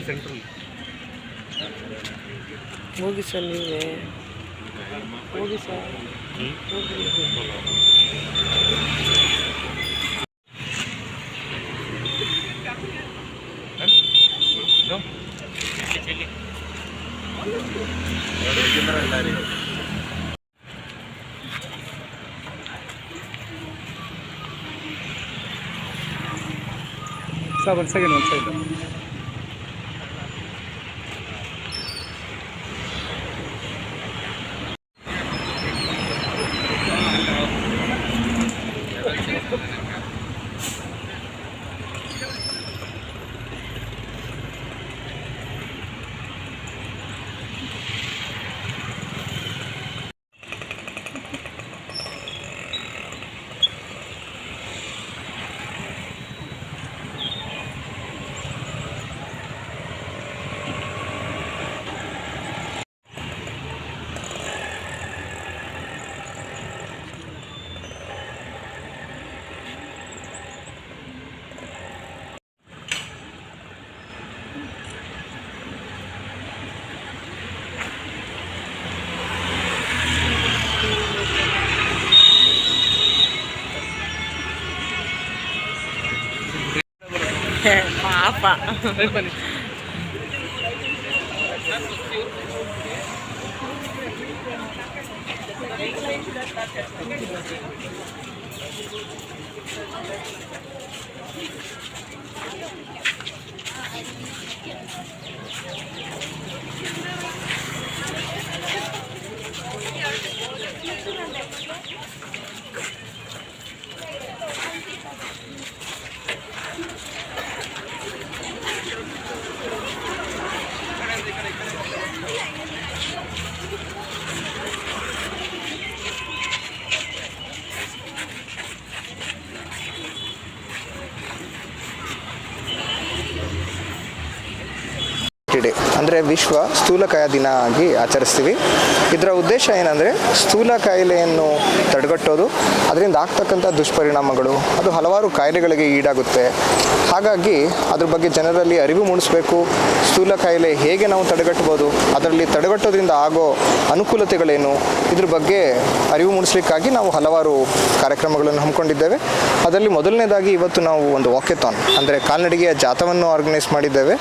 Central ತೆಗೆ central ಹೋಗಿ sir ನೀವೇ. ಹೋಗಿ ಸರ್ ಸರ್ ಒಂದು ಸೆಕೆಂಡ್ ಒಂದು ಸೆಕೆಂಡ್ ಪಾಪ Thank you. ಅಂದರೆ ವಿಶ್ವ ಸ್ಥೂಲಕಾಯ ದಿನ ಆಗಿ ಆಚರಿಸ್ತೀವಿ. ಇದರ ಉದ್ದೇಶ ಏನಂದರೆ ಸ್ಥೂಲ ಕಾಯಿಲೆಯನ್ನು ತಡೆಗಟ್ಟೋದು, ಅದರಿಂದ ಆಗ್ತಕ್ಕಂಥ ದುಷ್ಪರಿಣಾಮಗಳು, ಅದು ಹಲವಾರು ಕಾಯಿಲೆಗಳಿಗೆ ಈಡಾಗುತ್ತೆ. ಹಾಗಾಗಿ ಅದ್ರ ಬಗ್ಗೆ ಜನರಲ್ಲಿ ಅರಿವು ಮೂಡಿಸಬೇಕು, ಸ್ಥೂಲ ಕಾಯಿಲೆ ಹೇಗೆ ನಾವು ತಡೆಗಟ್ಟಬೋದು ಅದರಲ್ಲಿ ತಡೆಗಟ್ಟೋದ್ರಿಂದ ಆಗೋ ಅನುಕೂಲತೆಗಳೇನು, ಇದ್ರ ಬಗ್ಗೆ ಅರಿವು ಮೂಡಿಸ್ಲಿಕ್ಕಾಗಿ ನಾವು ಹಲವಾರು ಕಾರ್ಯಕ್ರಮಗಳನ್ನು ಹಮ್ಮಿಕೊಂಡಿದ್ದೇವೆ. ಅದರಲ್ಲಿ ಮೊದಲನೇದಾಗಿ ಇವತ್ತು ನಾವು ಒಂದು ವಾಕೆಥಾನ್, ಅಂದರೆ ಕಾಲ್ನಡಿಗೆಯ ಜಾಥವನ್ನು ಆರ್ಗನೈಸ್ ಮಾಡಿದ್ದೇವೆ.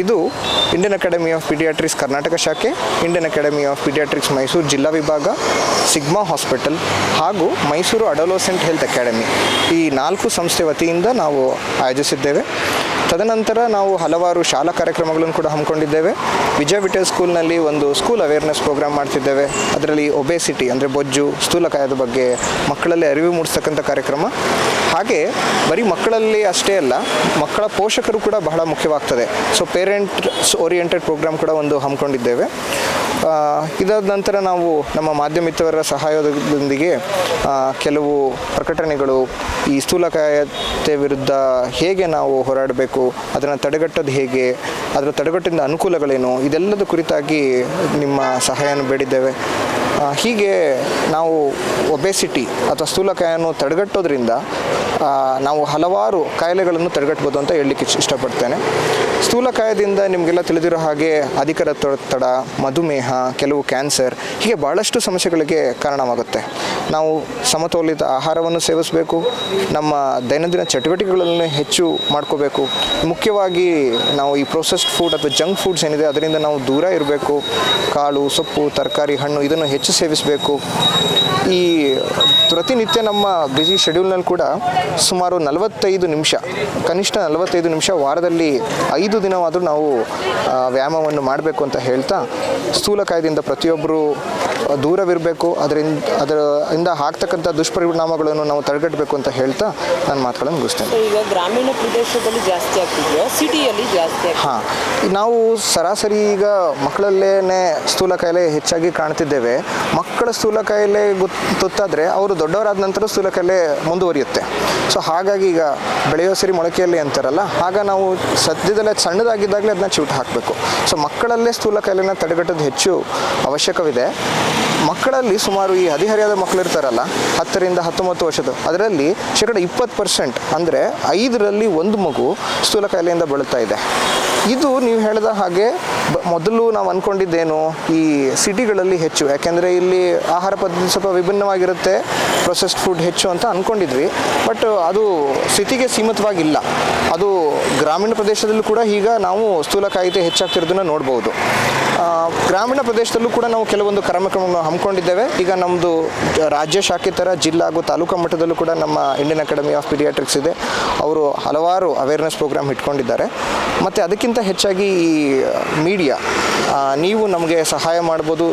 ಇದು Indian Academy of Pediatrics Karnataka ಶಾಖೆ, Indian Academy of Pediatrics Mysuru ಜಿಲ್ಲಾ ವಿಭಾಗ, ಸಿಗ್ಮಾ ಹಾಸ್ಪಿಟಲ್ ಹಾಗೂ ಮೈಸೂರು ಅಡೋಲೋಸೆಂಟ್ ಹೆಲ್ತ್ ಅಕಾಡೆಮಿ. ಈ ನಾಲ್ಕು ಸಂಸ್ಥೆ ವತಿಯಿಂದ ನಾವು ಆಯೋಜಿಸಿದ್ದೇವೆ. ತದನಂತರ ನಾವು ಹಲವಾರು ಶಾಲಾ ಕಾರ್ಯಕ್ರಮಗಳನ್ನು ಕೂಡ ಹಮ್ಮಿಕೊಂಡಿದ್ದೇವೆ. ವಿಜಯ ವಿಠಲ್ ಸ್ಕೂಲ್ನಲ್ಲಿ ಒಂದು ಸ್ಕೂಲ್ ಅವೇರ್ನೆಸ್ ಪ್ರೋಗ್ರಾಮ್ ಮಾಡ್ತಿದ್ದೇವೆ. ಅದರಲ್ಲಿ ಒಬೇಸಿಟಿ ಅಂದರೆ ಬೊಜ್ಜು ಸ್ಥೂಲಕಾಯದ ಬಗ್ಗೆ, ಮಕ್ಕಳಲ್ಲಿ ಅರಿವು ಮೂಡಿಸ್ತಕ್ಕಂಥ ಕಾರ್ಯಕ್ರಮ. ಹಾಗೆ ಬರೀ ಮಕ್ಕಳಲ್ಲಿ ಅಷ್ಟೇ ಅಲ್ಲ, ಮಕ್ಕಳ ಪೋಷಕರು ಕೂಡ ಬಹಳ ಮುಖ್ಯವಾಗ್ತದೆ. ಸೊ ಪೇರೆಂಟ್ಸ್ ಓರಿಯೆಂಟೆಡ್ ಪ್ರೋಗ್ರಾಮ್ ಕೂಡ ಒಂದು ಹಮ್ಮಿಕೊಂಡಿದ್ದೇವೆ. ಇದಾದ ನಂತರ ನಾವು ನಮ್ಮ ಮಾಧ್ಯಮಿತವರ ಸಹಾಯದೊಂದಿಗೆ ಕೆಲವು ಪ್ರಕಟಣೆಗಳು ಈ ಸ್ಥೂಲಕಾಯತೆ ವಿರುದ್ಧ ಹೇಗೆ ನಾವು ಹೋರಾಡಬೇಕು, ಅದನ್ನು ತಡೆಗಟ್ಟೋದು ಹೇಗೆ, ಅದರ ತಡೆಗಟ್ಟಿನ ಅನುಕೂಲಗಳೇನು, ಇದೆಲ್ಲದ ಕುರಿತಾಗಿ ನಿಮ್ಮ ಸಹಾಯವನ್ನು ಬೇಡಿದ್ದೇವೆ. ಹೀಗೆ ನಾವು ಒಬೆಸಿಟಿ ಅಥವಾ ಸ್ಥೂಲಕಾಯನ್ನು ತಡೆಗಟ್ಟೋದ್ರಿಂದ ನಾವು ಹಲವಾರು ಕಾಯಿಲೆಗಳನ್ನು ತಡೆಗಟ್ಬೋದು ಅಂತ ಹೇಳಲಿಕ್ಕೆ ಇಷ್ಟ- ಇಷ್ಟಪಡ್ತೇನೆ. ಸ್ಥೂಲಕಾಯದಿಂದ ನಿಮಗೆಲ್ಲ ತಿಳಿದಿರೋ ಹಾಗೆ ಅಧಿಕ ರಕ್ತೊತ್ತಡ ಮಧುಮೇಹ, ಕೆಲವು ಕ್ಯಾನ್ಸರ್ ಹೀಗೆ ಭಾಳಷ್ಟು ಸಮಸ್ಯೆಗಳಿಗೆ ಕಾರಣವಾಗುತ್ತೆ. ನಾವು ಸಮತೋಲಿತ ಆಹಾರವನ್ನು ಸೇವಿಸಬೇಕು, ನಮ್ಮ ದೈನಂದಿನ ಚಟುವಟಿಕೆಗಳನ್ನು ಹೆಚ್ಚು ಮಾಡ್ಕೋಬೇಕು. ಮುಖ್ಯವಾಗಿ ನಾವು ಈ ಪ್ರೊಸೆಸ್ಡ್ ಫುಡ್ ಅಥವಾ ಜಂಕ್ ಫುಡ್ಸ್ ಏನಿದೆ ಅದರಿಂದ ನಾವು ದೂರ ಇರಬೇಕು. ಕಾಳು, ಸೊಪ್ಪು, ತರಕಾರಿ, ಹಣ್ಣು ಇದನ್ನು ಹೆಚ್ಚು ಸೇವಿಸಬೇಕು. ಈ ಪ್ರತಿನಿತ್ಯ ನಮ್ಮ ಬ್ಯುಸಿ ಶೆಡ್ಯೂಲ್ನಲ್ಲಿ ಕೂಡ ಸುಮಾರು ನಲವತ್ತೈದು ನಿಮಿಷ, ಕನಿಷ್ಠ ನಲವತ್ತೈದು ನಿಮಿಷ ವಾರದಲ್ಲಿ ಐದು ದಿನವಾದರೂ ನಾವು ವ್ಯಾಯಾಮವನ್ನು ಮಾಡಬೇಕು ಅಂತ ಹೇಳ್ತಾ ಸ್ಥೂಲಕಾಯದಿಂದ ಪ್ರತಿಯೊಬ್ಬರು ದೂರವಿರಬೇಕು ಅದರಿಂದ ಅದರಿಂದ ಆಗ್ತಕ್ಕಂಥ ದುಷ್ಪರಿಣಾಮಗಳನ್ನು ನಾವು ತಡೆಗಟ್ಟಬೇಕು ಅಂತ ಹೇಳ್ತಾ ನಾನು ಮಾತುಗಳನ್ನು ಮುಗಿಸ್ತೇನೆ. ಈಗ ಗ್ರಾಮೀಣ ಪ್ರದೇಶದಲ್ಲಿ ಜಾಸ್ತಿ ಆಗ್ತಿದೆಯಾ? ಸಿಟಿಯಲ್ಲಿ ಜಾಸ್ತಿ ಹಾಂ ನಾವು ಸರಾಸರಿ ಈಗ ಮಕ್ಕಳಲ್ಲೇ ಸ್ಥೂಲ ಕಾಯಿಲೆ ಹೆಚ್ಚಾಗಿ ಕಾಣ್ತಿದ್ದೇವೆ. ಮಕ್ಕಳ ಸ್ಥೂಲ ಕಾಯಿಲೆ ತುತ್ತಾದರೆ ಅವರು ದೊಡ್ಡವರಾದ ನಂತರ ಸ್ಥೂಲ ಕಾಯಿಲೆ ಮುಂದುವರಿಯುತ್ತೆ. ಸೊ ಹಾಗಾಗಿ ಈಗ ಬೆಳೆಯೋ ಸರಿ ಮೊಳಕೆಯಲ್ಲಿ ಅಂತಾರಲ್ಲ ಆಗ ನಾವು ಸದ್ಯದಲ್ಲೇ ಸಣ್ಣದಾಗಿದ್ದಾಗಲೇ ಅದನ್ನ ಚೂಟ್ ಹಾಕಬೇಕು. ಸೊ ಮಕ್ಕಳಲ್ಲೇ ಸ್ಥೂಲ ಕಾಯಿಲೆನ ತಡೆಗಟ್ಟೋದು ಹೆಚ್ಚು ಅವಶ್ಯಕವಿದೆ. ಮಕ್ಕಳಲ್ಲಿ ಸುಮಾರು ಈ ಹದಿಹರಿಯಾದ ಮಕ್ಕಳು ಇರ್ತಾರಲ್ಲ, ಹತ್ತರಿಂದ ಹತ್ತೊಂಬತ್ತು ವರ್ಷದ ಅದರಲ್ಲಿ ಶೇಕಡ ಇಪ್ಪತ್ತು ಪರ್ಸೆಂಟ್ ಅಂದರೆ ಐದರಲ್ಲಿ ಒಂದು ಮಗು ಸ್ಥೂಲ ಕಾಯಿಲೆಯಿಂದ ಬಳಲ್ತಾ ಇದೆ. ಇದು ನೀವು ಹೇಳಿದ ಹಾಗೆ ಮೊದಲು ನಾವು ಅಂದ್ಕೊಂಡಿದ್ದೇನು ಈ ಸಿಟಿಗಳಲ್ಲಿ ಹೆಚ್ಚು, ಯಾಕೆಂದರೆ ಇಲ್ಲಿ ಆಹಾರ ಪದ್ಧತಿ ಸ್ವಲ್ಪ ವಿಭಿನ್ನವಾಗಿರುತ್ತೆ ಪ್ರೊಸೆಸ್ಡ್ ಫುಡ್ ಹೆಚ್ಚು ಅಂತ ಅಂದ್ಕೊಂಡಿದ್ವಿ ಬಟ್ ಅದು ಸಿಟಿಗೆ ಸೀಮಿತವಾಗಿಲ್ಲ. ಅದು ಗ್ರಾಮೀಣ ಪ್ರದೇಶದಲ್ಲೂ ಕೂಡ ಈಗ ನಾವು ಸ್ಥೂಲ ಕಾಯಿಲೆ ಹೆಚ್ಚಾಗ್ತಿರೋದನ್ನ ನೋಡ್ಬೋದು. ಗ್ರಾಮೀಣ ಪ್ರದೇಶದಲ್ಲೂ ಕೂಡ ನಾವು ಕೆಲವೊಂದು ಕಾರ್ಯಕ್ರಮಗಳನ್ನು ಹಮ್ಮಿಕೊಂಡಿದ್ದೇವೆ. ಈಗ ನಮ್ಮದು ರಾಜ್ಯ ಶಾಖೆ ಥರ ಜಿಲ್ಲಾ ಹಾಗೂ ತಾಲೂಕು ಮಟ್ಟದಲ್ಲೂ ಕೂಡ ನಮ್ಮ ಇಂಡಿಯನ್ ಅಕಾಡೆಮಿ ಆಫ್ ಪಿಡಿಯಾಟ್ರಿಕ್ಸ್ ಇದೆ. ಅವರು ಹಲವಾರು ಅವೇರ್ನೆಸ್ ಪ್ರೋಗ್ರಾಮ್ ಇಟ್ಕೊಂಡಿದ್ದಾರೆ. ಮತ್ತು ಅದಕ್ಕಿಂತ ಹೆಚ್ಚಾಗಿ ಈ ಮೀಡಿಯಾ ನೀವು ನಮಗೆ ಸಹಾಯ ಮಾಡ್ಬೋದು.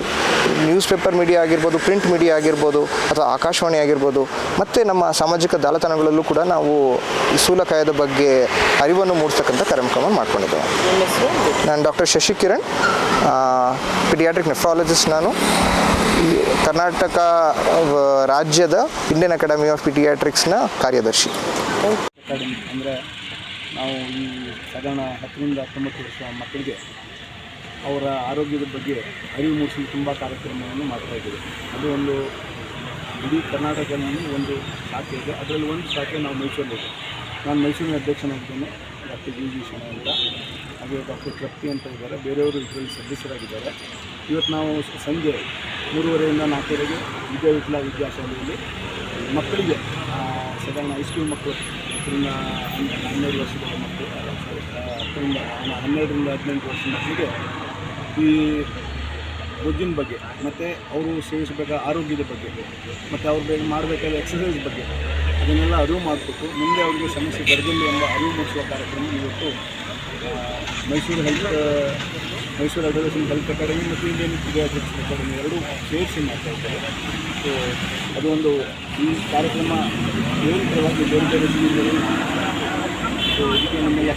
ನ್ಯೂಸ್ ಪೇಪರ್ ಮೀಡಿಯಾ ಆಗಿರ್ಬೋದು ಪ್ರಿಂಟ್ ಮೀಡಿಯಾ ಆಗಿರ್ಬೋದು ಅಥವಾ ಆಕಾಶವಾಣಿ ಆಗಿರ್ಬೋದು. ಮತ್ತು ನಮ್ಮ ಸಾಮಾಜಿಕ ಜಾಲತಾಣಗಳಲ್ಲೂ ಕೂಡ ನಾವು ಈ ಸ್ಥೂಲಕಾಯದ ಬಗ್ಗೆ ಅರಿವನ್ನು ಮೂಡಿಸ್ತಕ್ಕಂಥ ಕಾರ್ಯಕ್ರಮ ಮಾಡ್ಕೊಂಡಿದ್ದೇವೆ. ನಾನು ಡಾಕ್ಟರ್ ಶಶಿಕಿರಣ್. ಪಿಡಿಯಾಟ್ರಿಕ್ ನೆಫ್ರಾಲಜಿಸ್ಟ್ ನಾನು. ಕರ್ನಾಟಕ ರಾಜ್ಯದ ಇಂಡಿಯನ್ ಅಕಾಡೆಮಿ ಆಫ್ ಪಿಡಿಯಾಟ್ರಿಕ್ಸ್ನ ಕಾರ್ಯದರ್ಶಿ. ಅಕಾಡೆಮಿ ಅಂದರೆ ನಾವು ಈ ಸಾಧಾರಣ ಹತ್ತರಿಂದ ಹತ್ತೊಂಬತ್ತು ವರ್ಷ ಮಕ್ಕಳಿಗೆ ಅವರ ಆರೋಗ್ಯದ ಬಗ್ಗೆ ಅರಿವು ಮೂಡಿಸಲು ತುಂಬ ಕಾರ್ಯಕ್ರಮವನ್ನು ಮಾಡ್ತಾ ಇದ್ದೀವಿ. ಅದು ಒಂದು ಇಡೀ ಕರ್ನಾಟಕದಲ್ಲಿ ಒಂದು ಶಾಖೆ ಇದೆ. ಅದರಲ್ಲಿ ಒಂದು ಶಾಖೆ ನಾವು ಮೈಸೂರಲ್ಲಿದೆ ನಾನು ಮೈಸೂರಿನ ಅಧ್ಯಕ್ಷನಾಗಿದ್ದೇನೆ, ಡಾಕ್ಟರ್ ಜಿ ಜಿ ಅಂತ. ಹಾಗೆ ಡಾಕ್ಟರ್ ತೃಪ್ತಿ ಅಂತ ಇದ್ದಾರೆ. ಬೇರೆಯವರು ಇದರಲ್ಲಿ ಸದಸ್ಯರಾಗಿದ್ದಾರೆ. ಇವತ್ತು ನಾವು ಸಂಜೆ ಮೂರುವರೆಯಿಂದ ನಾಲ್ಕುವರೆಗೆ ವಿದ್ಯಾ ವಿಟ್ಲ ವಿದ್ಯಾಶಾಲೆಯಲ್ಲಿ ಮಕ್ಕಳಿಗೆ ಸಾಧಾರಣ ಹೈಸ್ಕೂಲ್ ಮಕ್ಕಳು ಹನ್ನೆ- ಹನ್ನೆರಡು ವರ್ಷದ ಮಕ್ಕಳು ಹತ್ತರಿಂದ ಹನ್ನೆರಡರಿಂದ ಹದಿನೆಂಟು ವರ್ಷದ ಮಕ್ಕಳಿಗೆ ಈ ಬೊಜ್ಜಿನ ಬಗ್ಗೆ ಮತ್ತು ಅವರು ಸೇವಿಸಬೇಕಾದ ಆರೋಗ್ಯದ ಬಗ್ಗೆ ಮತ್ತು ಅವ್ರ ಬೇಗ ಮಾಡಬೇಕಾದ ಎಕ್ಸಸೈಸ್ ಬಗ್ಗೆ ಅದನ್ನೆಲ್ಲ ಅರಿವು ಮಾಡಿಕೊಟ್ಟು ಮುಂದೆ ಅವರಿಗೆ ಸಮಸ್ಯೆ ಬರದಿಲ್ಲ ಎಂಬ ಅರಿವು ಮೂಡಿಸುವ ಕಾರ್ಯಕ್ರಮ ಇವತ್ತು Mysuru health Mysuru adolescent health academy ಮತ್ತು ಇಂಡಿಯನ್ ಪಿಡಿಯಾಟ್ರಿಕ್ಸ್ ಅಕಾಡೆಮಿ ಎರಡೂ ಸೇರಿಸಿ ಮಾಡ್ತಾ ಇದ್ದಾರೆ. ಸೊ, ಅದು ಒಂದು ಈ ಕಾರ್ಯಕ್ರಮ ನಿರಂತರವಾಗಿ ಬೇರೆ ಬೇರೆ ಜಿಲ್ಲೆಗಳಲ್ಲಿ ಸೊ, ಇದಕ್ಕೆ ನಮ್ಮೆಲ್ಲ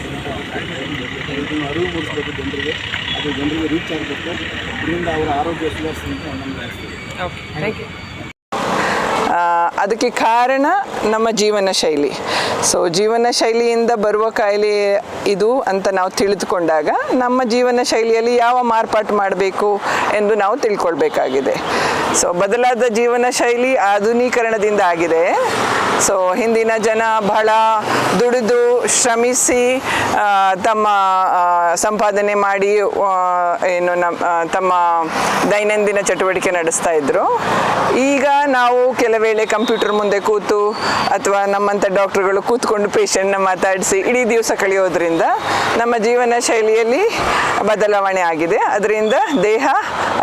ಇದನ್ನು ಅರಿವು ಮೂಡಿಸಬೇಕು ಜನರಿಗೆ, ಅದು ಜನರಿಗೆ ರೀಚ್ ಆಗಬೇಕು. ಇದರಿಂದ ಅವರ ಆರೋಗ್ಯ ಸುಧಾರಿಸಿದಂತೆ ಓಕೆ ಥ್ಯಾಂಕ್ ಯು ಅದಕ್ಕೆ ಕಾರಣ ನಮ್ಮ ಜೀವನ ಶೈಲಿ. ಸೊ ಜೀವನ ಶೈಲಿಯಿಂದ ಬರುವ ಕಾಯಿಲೆ ಇದು ಅಂತ ನಾವು ತಿಳಿದುಕೊಂಡಾಗ ನಮ್ಮ ಜೀವನ ಶೈಲಿಯಲ್ಲಿ ಯಾವ ಮಾರ್ಪಾಟು ಮಾಡಬೇಕು ಎಂದು ನಾವು ತಿಳ್ಕೊಳ್ಬೇಕಾಗಿದೆ. ಸೊ ಬದಲಾದ ಜೀವನ ಶೈಲಿ ಆಧುನೀಕರಣದಿಂದ ಆಗಿದೆ. ಸೊ ಹಿಂದಿನ ಜನ ಬಹಳ ದುಡಿದು ಶ್ರಮಿಸಿ ತಮ್ಮ ಸಂಪಾದನೆ ಮಾಡಿ ಏನು ನಮ್ಮ ತಮ್ಮ ದೈನಂದಿನ ಚಟುವಟಿಕೆ ನಡೆಸ್ತಾ ಇದ್ರು. ಈಗ ನಾವು ಕೆಲವೇಳೆ ಕಂಪ್ಯೂಟರ್ ಮುಂದೆ ಕೂತು ಅಥವಾ ನಮ್ಮಂಥ ಡಾಕ್ಟರ್ಗಳು ಕೂತ್ಕೊಂಡು ಪೇಷಂಟ್ನ ಮಾತಾಡಿಸಿ ಇಡೀ ದಿವಸ ಕಳೆಯೋದ್ರಿಂದ ನಮ್ಮ ಜೀವನ ಶೈಲಿಯಲ್ಲಿ ಬದಲಾವಣೆ ಆಗಿದೆ. ಅದರಿಂದ ದೇಹ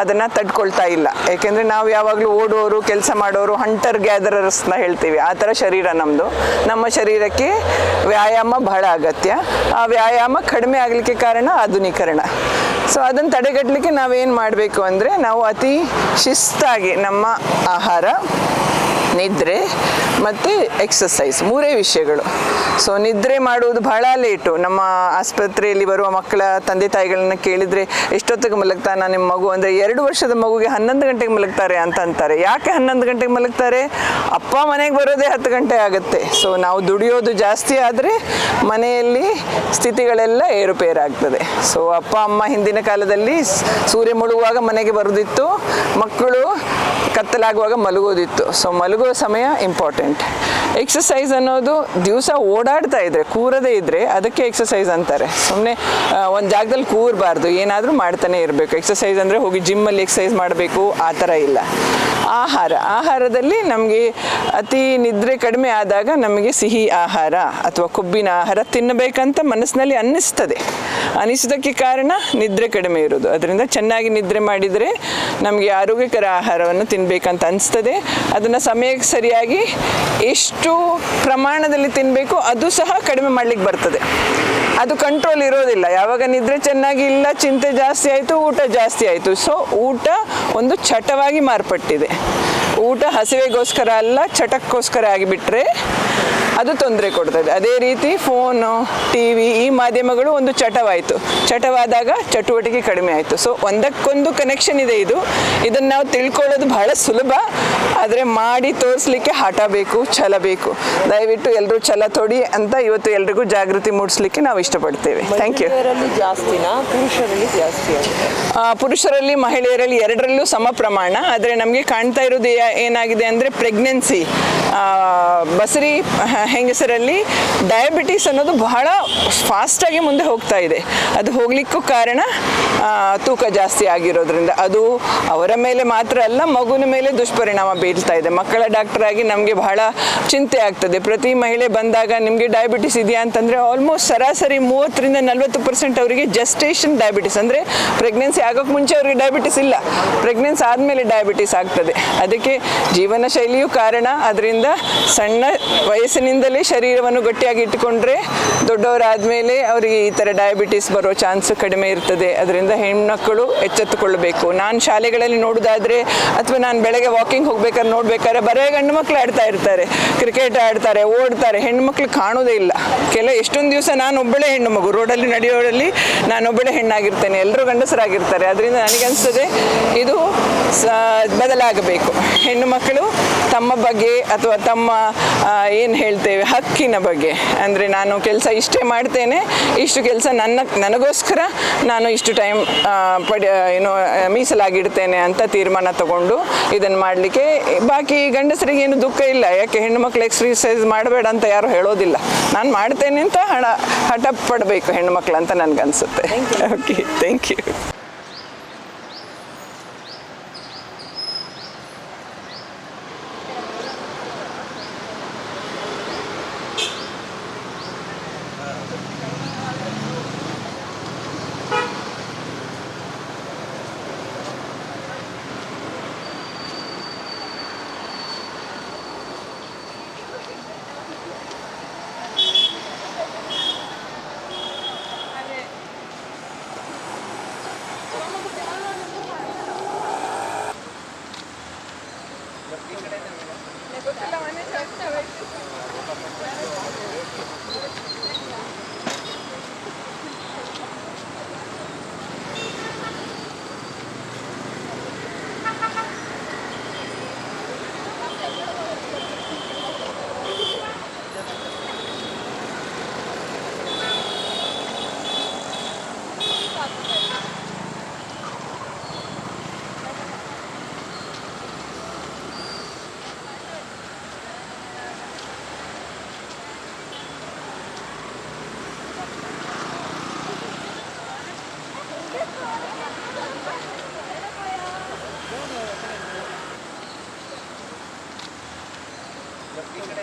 ಅದನ್ನು ತಡ್ಕೊಳ್ತಾ ಇಲ್ಲ. ಏಕೆಂದರೆ ನಾವು ಯಾವಾಗಲೂ ಓಡೋರು ಕೆಲಸ ಮಾಡೋರು ಹಂಟರ್ ಗ್ಯಾದರರ್ಸ್ನ ಹೇಳ್ತೀವಿ. ಆ ಥರ ಶರೀರ ನಮ್ಮದು ನಮ್ಮ ಶರೀರಕ್ಕೆ ವ್ಯಾಯಾಮ ಬಹಳ ಅಗತ್ಯ. ಆ ವ್ಯಾಯಾಮ ಕಡಿಮೆ ಆಗಲಿಕ್ಕೆ ಕಾರಣ ಆಧುನೀಕರಣ. ಸೊ ಅದನ್ನು ತಡೆಗಟ್ಟಲಿಕ್ಕೆ ನಾವೇನು ಮಾಡಬೇಕು ಅಂದರೆ ನಾವು ಅತಿ ಶಿಸ್ತಾಗಿ ನಮ್ಮ ಆಹಾರ ನಿದ್ರೆ ಮತ್ತು ಎಕ್ಸಸೈಸ್ ಮೂರೇ ವಿಷಯಗಳು. ಸೊ ನಿದ್ರೆ ಮಾಡುವುದು ಬಹಳ ಲೇಟು ನಮ್ಮ ಆಸ್ಪತ್ರೆಯಲ್ಲಿ ಬರುವ ಮಕ್ಕಳ ತಂದೆ ತಾಯಿಗಳನ್ನು ಕೇಳಿದರೆ ಎಷ್ಟೊತ್ತಿಗೆ ಮಲಗ್ತಾನ ನಿಮ್ಮ ಮಗು? ಅಂದರೆ ಎರಡು ವರ್ಷದ ಮಗುಗೆ ಹನ್ನೊಂದು ಗಂಟೆಗೆ ಮಲಗ್ತಾರೆ ಅಂತ ಅಂತಾರೆ. ಯಾಕೆ ಹನ್ನೊಂದು ಗಂಟೆಗೆ ಮಲಗ್ತಾರೆ? ಅಪ್ಪ ಮನೆಗೆ ಬರೋದೇ ಹತ್ತು ಗಂಟೆ ಆಗುತ್ತೆ. ಸೊ ನಾವು ದುಡಿಯೋದು ಜಾಸ್ತಿ ಆದರೆ ಮನೆಯಲ್ಲಿ ಸ್ಥಿತಿಗಳೆಲ್ಲ ಏರುಪೇರಾಗ್ತದೆ ಸೊ ಅಪ್ಪ, ಅಮ್ಮ ಹಿಂದಿನ ಕಾಲದಲ್ಲಿ ಸೂರ್ಯ ಮುಳುಗುವಾಗ ಮನೆಗೆ ಬರೋದಿತ್ತು. ಮಕ್ಕಳು ಕತ್ತಲಾಗುವಾಗ ಮಲಗೋದಿತ್ತು ಸೊ ಮಲಗೋ ಸಮಯ ಇಂಪಾರ್ಟೆಂಟ್ ಎಕ್ಸಸೈಸ್ ಅನ್ನೋದು ದಿವಸ ಓಡಾಡ್ತಾ ಇದ್ರೆ, ಕೂರದೇ ಇದ್ರೆ ಅದಕ್ಕೆ ಎಕ್ಸಸೈಸ್ ಅಂತಾರೆ. ಸುಮ್ಮನೆ ಒಂದು ಜಾಗದಲ್ಲಿ ಕೂರಬಾರ್ದು, ಏನಾದರೂ ಮಾಡ್ತಾನೆ ಇರಬೇಕು. ಎಕ್ಸಸೈಸ್ ಅಂದರೆ ಹೋಗಿ ಜಿಮ್ಮಲ್ಲಿ ಎಕ್ಸಸೈಸ್ ಮಾಡಬೇಕು, ಆ ಥರ ಇಲ್ಲ. ಆಹಾರ. ಆಹಾರದಲ್ಲಿ ನಮಗೆ ಅತಿ ನಿದ್ರೆ ಕಡಿಮೆ ಆದಾಗ ನಮಗೆ ಸಿಹಿ ಆಹಾರ ಅಥವಾ ಕೊಬ್ಬಿನ ಆಹಾರ ತಿನ್ನಬೇಕಂತ ಮನಸ್ಸಿನಲ್ಲಿ ಅನ್ನಿಸ್ತದೆ. ಅನಿಸಿದಕ್ಕೆ ಕಾರಣ ನಿದ್ರೆ ಕಡಿಮೆ ಇರೋದು. ಅದರಿಂದ ಚೆನ್ನಾಗಿ ನಿದ್ರೆ ಮಾಡಿದರೆ ನಮಗೆ ಆರೋಗ್ಯಕರ ಆಹಾರವನ್ನು ತಿನ್ನಬೇಕಂತ ಅನಿಸ್ತದೆ. ಅದನ್ನು ಸಮಯಕ್ಕೆ ಸರಿಯಾಗಿ ಎಷ್ಟು ಪ್ರಮಾಣದಲ್ಲಿ ತಿನ್ನಬೇಕು ಅದು ಸಹ ಕಡಿಮೆ ಮಾಡಲಿಕ್ಕೆ ಬರ್ತದೆ. ಅದು ಕಂಟ್ರೋಲ್ ಇರೋದಿಲ್ಲ. ಯಾವಾಗ ನಿದ್ರೆ ಚೆನ್ನಾಗಿ ಇಲ್ಲ, ಚಿಂತೆ ಜಾಸ್ತಿ ಆಯಿತು, ಊಟ ಜಾಸ್ತಿ ಆಯಿತು. ಸೊ ಊಟ ಒಂದು ಚಟವಾಗಿ ಮಾರ್ಪಟ್ಟಿದೆ. ಊಟ ಹಸಿವೆಗೋಸ್ಕರ ಅಲ್ಲ ಚಟಕ್ಕೋಸ್ಕರ ಆಗಿಬಿಟ್ರೆ ಅದು ತೊಂದರೆ ಕೊಡ್ತದೆ. ಅದೇ ರೀತಿ ಫೋನು ಟಿ ವಿ ಈ ಮಾಧ್ಯಮಗಳು ಒಂದು ಚಟವಾಯಿತು. ಚಟವಾದಾಗ ಚಟುವಟಿಕೆ ಕಡಿಮೆ ಆಯಿತು. ಸೊ ಒಂದಕ್ಕೊಂದು ಕನೆಕ್ಷನ್ ಇದೆ ಇದು. ಇದನ್ನು ನಾವು ತಿಳ್ಕೊಳ್ಳೋದು ಬಹಳ ಸುಲಭ. ಆದರೆ ಮಾಡಿ ತೋರಿಸ್ಲಿಕ್ಕೆ ಹಠ ಬೇಕು ಛಲ ಬೇಕು. ದಯವಿಟ್ಟು ಎಲ್ಲರೂ ಛಲ ತೊಡಿ ಅಂತ ಇವತ್ತು ಎಲ್ರಿಗೂ ಜಾಗೃತಿ ಮೂಡಿಸ್ಲಿಕ್ಕೆ ನಾವು ಇಷ್ಟಪಡ್ತೇವೆ. ಥ್ಯಾಂಕ್ ಯು ಪುರುಷರಲ್ಲಿ ಜಾಸ್ತಿ ಆ, ಪುರುಷರಲ್ಲಿ ಮಹಿಳೆಯರಲ್ಲಿ ಎರಡರಲ್ಲೂ ಸಮ ಪ್ರಮಾಣ. ಆದರೆ ನಮಗೆ ಕಾಣ್ತಾ ಇರೋದು ಏನಾಗಿದೆ ಅಂದರೆ ಪ್ರೆಗ್ನೆನ್ಸಿ ಬಸರಿ ಹೆಂಗಸರಲ್ಲಿ ಡಯಾಬಿಟೀಸ್ ಅನ್ನೋದು ಬಹಳ ಫಾಸ್ಟಾಗಿ ಮುಂದೆ ಹೋಗ್ತಾ ಇದೆ. ಅದು ಹೋಗ್ಲಿಕ್ಕೂ ಕಾರಣ ತೂಕ ಜಾಸ್ತಿ ಆಗಿರೋದ್ರಿಂದ. ಅದು ಅವರ ಮೇಲೆ ಮಾತ್ರ ಅಲ್ಲ ಮಗುವಿನ ಮೇಲೆ ದುಷ್ಪರಿಣಾಮ ಬೀಳ್ತಾ ಇದೆ. ಮಕ್ಕಳ ಡಾಕ್ಟರ್ ಆಗಿ ನಮಗೆ ಬಹಳ ಚಿಂತೆ ಆಗ್ತದೆ. ಪ್ರತಿ ಮಹಿಳೆ ಬಂದಾಗ ನಿಮಗೆ ಡಯಾಬಿಟಿಸ್ ಇದೆಯಾ ಅಂತಂದರೆ ಆಲ್ಮೋಸ್ಟ್ ಸರಾಸರಿ ಮೂವತ್ತರಿಂದ ನಲ್ವತ್ತು ಪರ್ಸೆಂಟ್ ಅವರಿಗೆ ಜಸ್ಟೇಷನ್ ಡಯಾಬಿಟಿಸ್ ಅಂದರೆ ಪ್ರೆಗ್ನೆನ್ಸಿ ಆಗೋಕ್ಕೆ ಮುಂಚೆ ಅವರಿಗೆ ಡಯಾಬಿಟಿಸ್ ಇಲ್ಲ. ಪ್ರೆಗ್ನೆನ್ಸಿ ಆದಮೇಲೆ ಡಯಾಬಿಟಿಸ್ ಆಗ್ತದೆ. ಅದಕ್ಕೆ ಜೀವನ ಶೈಲಿಯೂ ಕಾರಣ. ಅದರಿಂದ ಸಣ್ಣ ವಯಸ್ಸಿನಿಂದಲೇ ಶರೀರವನ್ನು ಗಟ್ಟಿಯಾಗಿ ಇಟ್ಟುಕೊಂಡ್ರೆ ದೊಡ್ಡವರಾದಮೇಲೆ ಅವರಿಗೆ ಈ ಥರ ಡಯಾಬಿಟಿಸ್ ಬರೋ ಚಾನ್ಸ್ ಕಡಿಮೆ ಇರ್ತದೆ. ಅದರಿಂದ ಹೆಣ್ಮಕ್ಕಳು ಎಚ್ಚೆತ್ತುಕೊಳ್ಳಬೇಕು. ನಾನು ಶಾಲೆಗಳಲ್ಲಿ ನೋಡೋದಾದರೆ ಅಥವಾ ನಾನು ಬೆಳಗ್ಗೆ ವಾಕಿಂಗ್ ಹೋಗ್ಬೇಕಾದ್ರೆ ನೋಡ್ಬೇಕಾದ್ರೆ ಬರೇ ಗಂಡು ಮಕ್ಕಳು ಆಡ್ತಾ ಇರ್ತಾರೆ. ಕ್ರಿಕೆಟ್ ಆಡ್ತಾರೆ, ಓಡ್ತಾರೆ. ಹೆಣ್ಮಕ್ಳು ಕಾಣೋದೇ ಇಲ್ಲ. ಕೆಲ ಎಷ್ಟೊಂದು ದಿವಸ ನಾನು ಒಬ್ಬಳೇ ಹೆಣ್ಣು ಮಗು. ರೋಡಲ್ಲಿ ನಡೆಯೋರಲ್ಲಿ ನಾನೊಬ್ಬಳೇ ಹೆಣ್ಣಾಗಿರ್ತೇನೆ. ಎಲ್ಲರೂ ಗಂಡಸರಾಗಿರ್ತಾರೆ. ಅದರಿಂದ ನನಗನ್ಸ್ತದೆ ಇದು ಸ, ಬದಲಾಗಬೇಕು. ಹೆಣ್ಣು ಮಕ್ಕಳು ತಮ್ಮ ಬಗ್ಗೆ ಅಥವಾ ತಮ್ಮ ಏನು ಹೇಳ್ತೇವೆ ಹಕ್ಕಿನ ಬಗ್ಗೆ. ಅಂದರೆ ನಾನು ಕೆಲಸ ಇಷ್ಟೇ ಮಾಡ್ತೇನೆ. ಇಷ್ಟು ಕೆಲಸ ನನ್ನ ನನಗೋಸ್ಕರ ನಾನು ಇಷ್ಟು ಟೈಮ್ ಪಡಿ ಏನು ಮೀಸಲಾಗಿಡ್ತೇನೆ ಅಂತ ತೀರ್ಮಾನ ತಗೊಂಡು ಇದನ್ನು ಮಾಡಲಿಕ್ಕೆ ಬಾಕಿ ಗಂಡಸರಿಗೆ ಏನು ದುಃಖ ಇಲ್ಲ. ಯಾಕೆ ಹೆಣ್ಣು ಮಕ್ಕಳು ಎಕ್ಸರ್ಸೈಸ್ ಮಾಡಬೇಡ ಅಂತ ಯಾರು ಹೇಳೋದಿಲ್ಲ. ನಾನು ಮಾಡ್ತೇನೆ ಅಂತ ಹಣ ಹಠ ಪಡಬೇಕು ಹೆಣ್ಣು ಮಕ್ಕಳು ಅಂತ ನನಗನ್ಸುತ್ತೆ. ಓಕೆ ಥ್ಯಾಂಕ್ ಯು ఇక్కడ